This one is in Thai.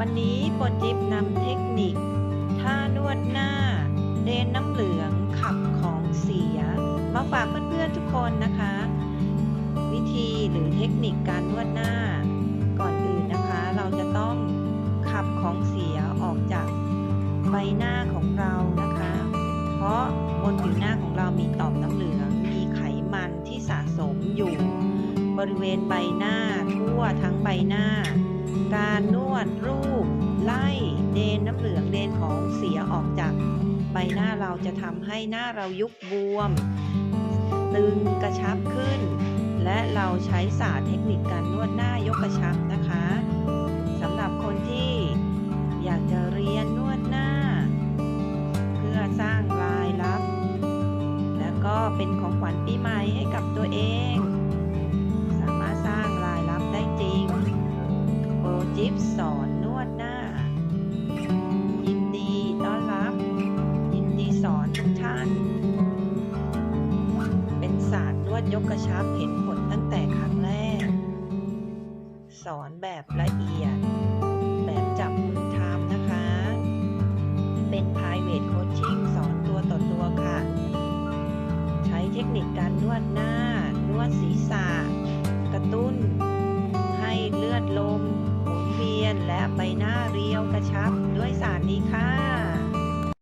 วันนี้โปรจิ๊บนำเทคนิคท่านวดหน้าเดนน้ำเหลืองขับของเสีย มาฝากเพื่อนๆทุกคนนะคะ วิธีหรือเทคนิคการนวดหน้า ก่อนอื่นนะคะ เราจะต้องขับของเสียออกจากใบหน้าของเรานะคะ เพราะบนผิวหน้าของเรามีต่อมน้ำเหลือง มีไขมันที่สะสมอยู่ บริเวณใบหน้าทั่วทั้งใบหน้า การนวดรูป ไล่เดนน้ำเหลืองเดนของเสียออกจากใบหน้าเราจะทำให้หน้าเรายุบบวม ตึงกระชับขึ้น และเราใช้ศาสตร์เทคนิคการนวดหน้ายกกระชับนะคะสำหรับคนที่อยากจะเรียนนวดหน้า เพื่อสร้างรายรับ แล้วก็เป็นของขวัญปีใหม่ให้กับตัวเอง โปรจิปสอนนวดหน้า ยินดีต้อนรับ ยินดีสอนทุกท่าน เป็นศาสตร์นวดยกกระชับเห็นผลตั้งแต่ครั้งแรก สอนแบบละเอียด แบบจับมือทำนะคะ เป็น private coaching สอนตัวต่อตัวค่ะ ใช้เทคนิคการนวดหน้า นวดศีรษะ ให้เลือดลมหมุนเวียนและใบหน้าเรียวกระชับด้วยศาสตร์นี้ค่ะ